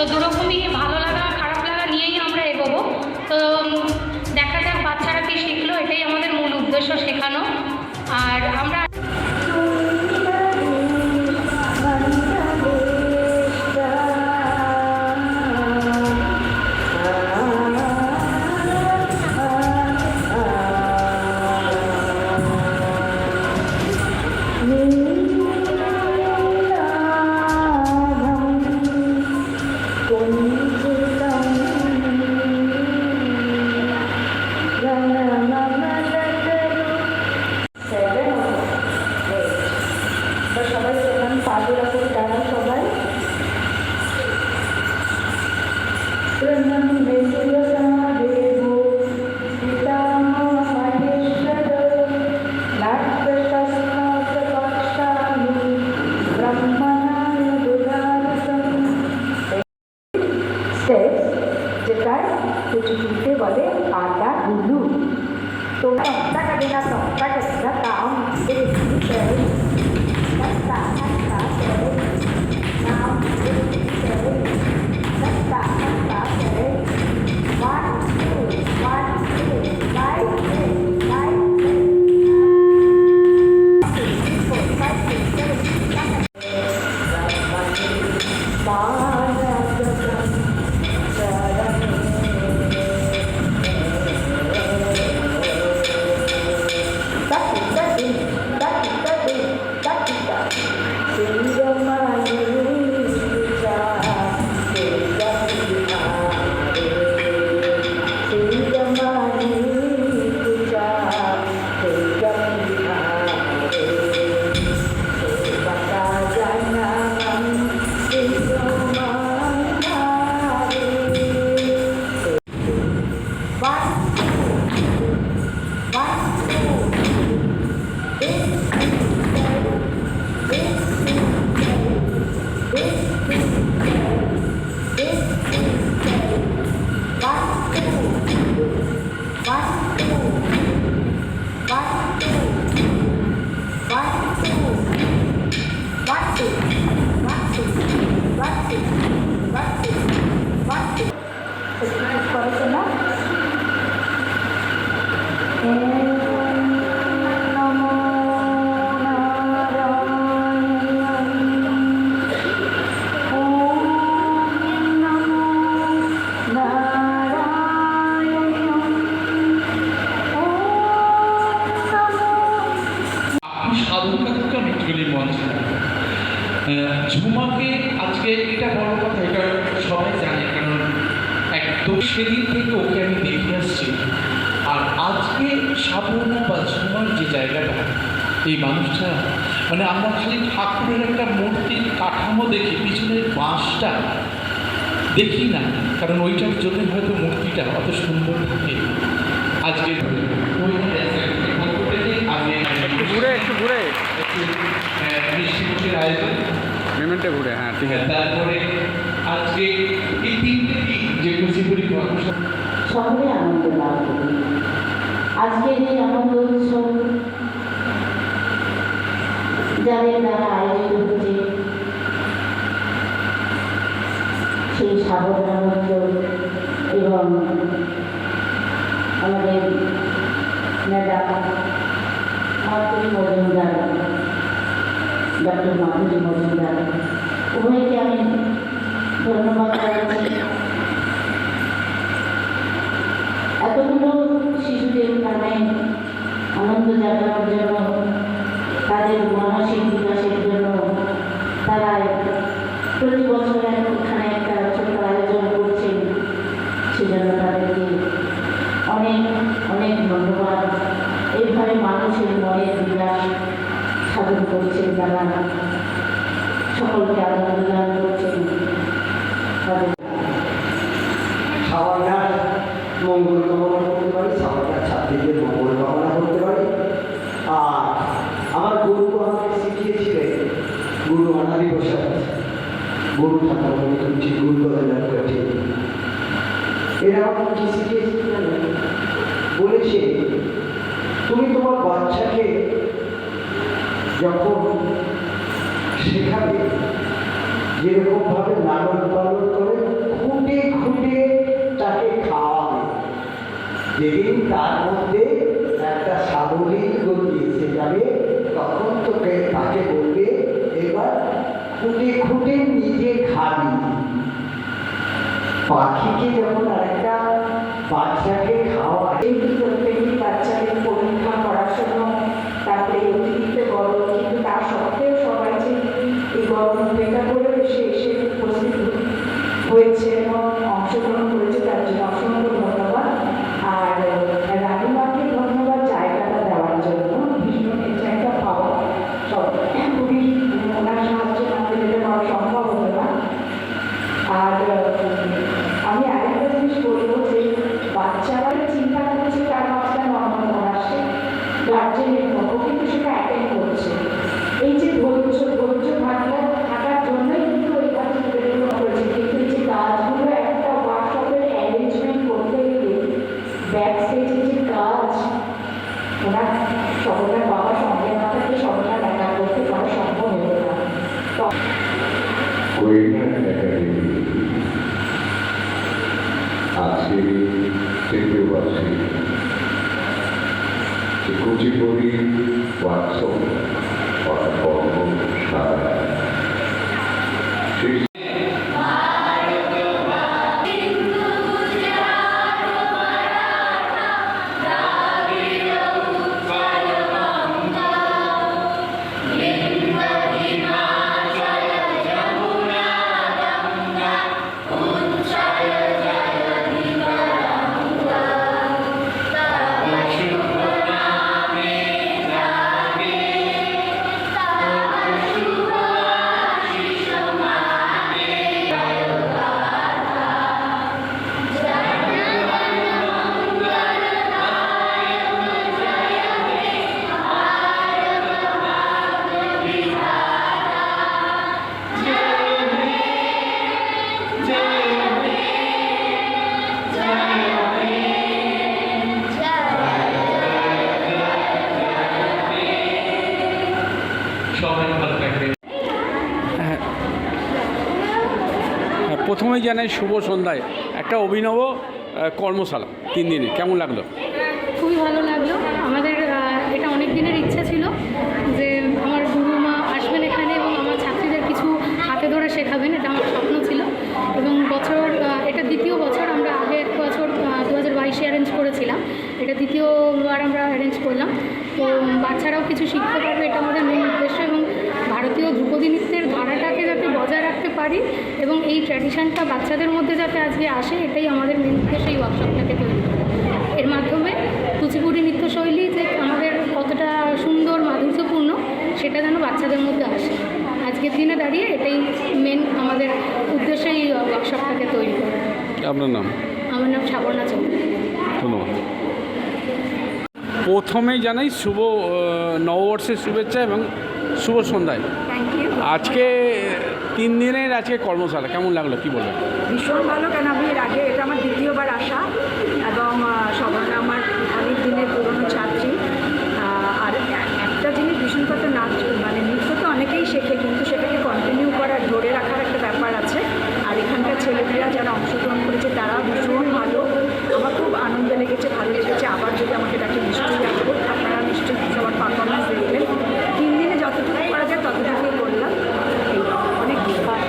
তো দুরকমই ভালো লাগা, খারাপ লাগা নিয়েই আমরা এগোবো। তো দেখা যাক, বাচ্চারা কি শিখলো, এটাই আমাদের মূল উদ্দেশ্য শেখানো। আর আমরা তোমরা টাকা দেনা তো টাকা দেনা কাম এর Basta, basta, sorry. ঝুমাকে আজকে এটা বড় কথা, এটা সবাই জানে, কারণ একদম সেদিন থেকে ওকে আমি দেখে আসছি। আর আজকে সাবর্ণা বা ঝুমার যে জায়গাটা, এই মানুষটা মানে আমরা খালি ঠাকুরের একটা মূর্তির কাঠামো দেখি, পিছনের বাঁশটা দেখি না, কারণ ওইটার জন্য হয়তো মূর্তিটা অত সুন্দর থাকে। আজকে ঘুরে একটু ঘুরে একটু বৃষ্টিমুখের আয়োজন। পেমেন্টে ঘুরে হ্যাঁ ঠিক আছে। তারপরে আজকে এই তিনটে দিন যে কুচিপুরি কর্মশালা। সকলে আনন্দ লাভ করি। আজকের এই আনন্দ উৎসব যাদের দ্বারা আয়োজিত হচ্ছে সেই সাবধানন্দ এবং আমাদের ম্যাডাম মজুমদার ডক্টর মাধুরী মজুমদার। উভয়কে আমি ধন্যবাদ জানাচ্ছি। এতগুলো শিশুদের প্রাণে আনন্দ জাগানোর জন্য, তাদের মানসিক বিকাশের জন্য তারা প্রতি বছর এখানে একটা ছোট্ট আয়োজন করছেন সেজন্য তাদেরকে অনেক অনেক ধন্যবাদ এইভাবে মানুষের মনের বিকাশ সাধন করছেন যারা সকলকে আনন্দ দান করছেন মঙ্গল কামনা করতে পারি সাবান্যার ছাত্রীদের মঙ্গল কামনা করতে পারি। আর আমার গুরু আমাকে শিখিয়েছিলেন, গুরু অনাদি প্রসাদ। গুরু ঠাকুর তুলছি, গুরু কলেজার কাছে এরা আমাকে কি শিখিয়েছে জানেন? বলেছে, তুমি তোমার বাচ্চাকে যখন সেখানে যেরকমভাবে লালন পালন করে, খুঁটে খুঁটে তাকে খাওয়া হয় যেদিন তার মধ্যে একটা সাবলীল গতি এসে যাবে, তখন তোকে তাকে বলবে, এবার খুঁটে খুঁটে নিজে খাবি। পাখিকে যখন আরেকটা বাচ্চাকে হয়েছে এবং অংশগ্রহণ করেছে, তার জন্য অসংখ্য ধন্যবাদ। আর রানীমাকে ধন্যবাদ জায়গাটা দেওয়ার জন্য। ভীষণ এটা একটা পাওয়া সব খুবই ওনার সাহায্য না পেলে এটা পাওয়া সম্ভব হতো না। আর, আমি আরেকটা জিনিস বলব যে, বাচ্চারা চিন্তা করছে তার বাচ্চা নর্মাল আসছে গার্জেনের মতো কিন্তু সেটা অ্যাটেন্ড করছে এই যে ধৈর্য ধৈর্য থাকলে থাকার জন্যই কিন্তু ওই কাজগুলো করেছে কিন্তু এই যে কাজগুলো একটা ওয়ার্কশপের অ্যারেঞ্জমেন্ট করতে গেলে ব্যাক স্টেজে যে কাজ ওনার সবটার বাবা সঙ্গে না থাকলে সবটা একা করতে পারা সম্ভব হতো না তো কোয়েটার একাডেমি আজকে তৃতীয় বর্ষে যে কুচিপুড়ি ওয়ার্কশপ অর্থাৎ কর্মশালা প্রথমেই জানাই শুভ সন্ধ্যায়। একটা অভিনব কর্মশালা তিন দিনে। কেমন লাগল? খুবই ভালো লাগল। আমাদের এটা অনেক দিনের ইচ্ছা ছিল যে আমার গুরুমা আসবেন এখানে এবং আমার ছাত্রীদের কিছু হাতে ধরে শেখাবেন, এটা আমার স্বপ্ন ছিল। এবং বছর এটা দ্বিতীয় বছর আমরা আগের বছর দু হাজার বাইশে অ্যারেঞ্জ করেছিলাম। এটা দ্বিতীয়বার আমরা অ্যারেঞ্জ করলাম। তো বাচ্চারাও কিছু শিখতে পারবে, এটা আমাদের মেন উদ্দেশ্য এবং ভারতীয় ধ্রুপদী নৃত্যের ধারাটাকে বজায় রাখতে পারি এবং এই ট্র্যাডিশনটা বাচ্চাদের মধ্যে যাতে আজকে আসে এটাই আমাদের মেন উদ্দেশ্য এই ওয়ার্কশপটাকে তৈরি করা। এর মাধ্যমে কুচিপুড়ি নৃত্যশৈলী যে আমাদের কতটা সুন্দর মাধুর্যপূর্ণ সেটা যেন বাচ্চাদের মধ্যে আসে। আজকের দিনে দাঁড়িয়ে এটাই মেন আমাদের উদ্দেশ্য এই ওয়ার্কশপটাকে তৈরি করা। আপনার নাম? আমার নাম সাবর্ণা চৌধুরী। ধন্যবাদ। প্রথমেই জানাই শুভ নববর্ষের শুভেচ্ছা এবং শুভ সন্ধ্যায়। আজকে তিন দিনের আজকে কর্মশালা, কেমন লাগল, কি বলবেন? ভীষণ ভালো কেন, আমি এর আগে, এটা আমার দ্বিতীয়বার আসা এবং সবার আমার অনেক দিনের পুরনো ছাত্রী আহ, আর এ- একটা জিনিস ভীষণ কথা নাচ মানে নৃত্য তো অনেকেই শেখে কিন্তু সেটাকে কন্টিনিউ করার ধরে রাখার একটা ব্যাপার আছে আর এখানকার ছেলেমেয়েরা যারা অংশগ্রহণ করেছে তারাও ভীষণ ভালো আমার খুব আনন্দ লেগেছে ভালো লেগেছে আবার যদি আমাকে ডাকে নিশ্চয়ই আসব আপনারা নিশ্চয়ই সবার পারফরমেন্স দেখবেন তিন দিনে যতটুকু করা যায় ততটুকুই করলাম এই অনেক ধন্যবাদ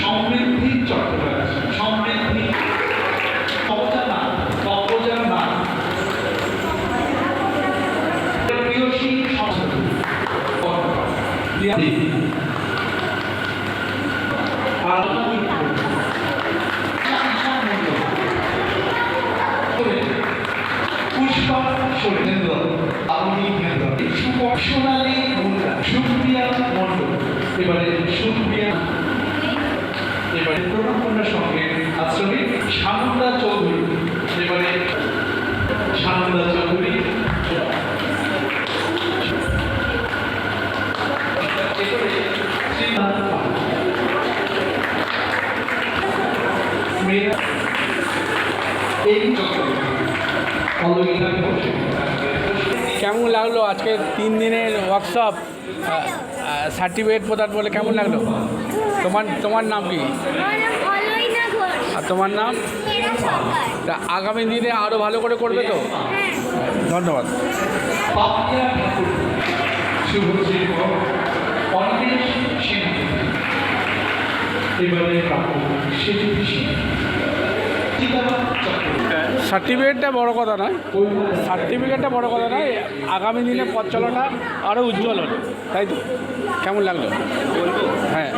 সমৃদ্ধি চট্টোপাধ্যায় সমৃদ্ধি অবদানা অবদানা প্রিয়সী সংস্কৃতি আর লাগল আজকে তিন দিনের ওয়ার্কশপ সার্টিফিকেট প্রদান বলে কেমন লাগল? তোমার তোমার নাম কি? আর তোমার নাম? তা আগামী দিনে আরও ভালো করে করবে তো? ধন্যবাদ। ঠাকুর শুভশ্রী এবারে সার্টিফিকেটটা বড় কথা নয়। সার্টিফিকেটটা বড় কথা নয় আগামী দিনে পথ চলাটা আরও উজ্জ্বল হবে। তাই তো? কেমন লাগল? হ্যাঁ।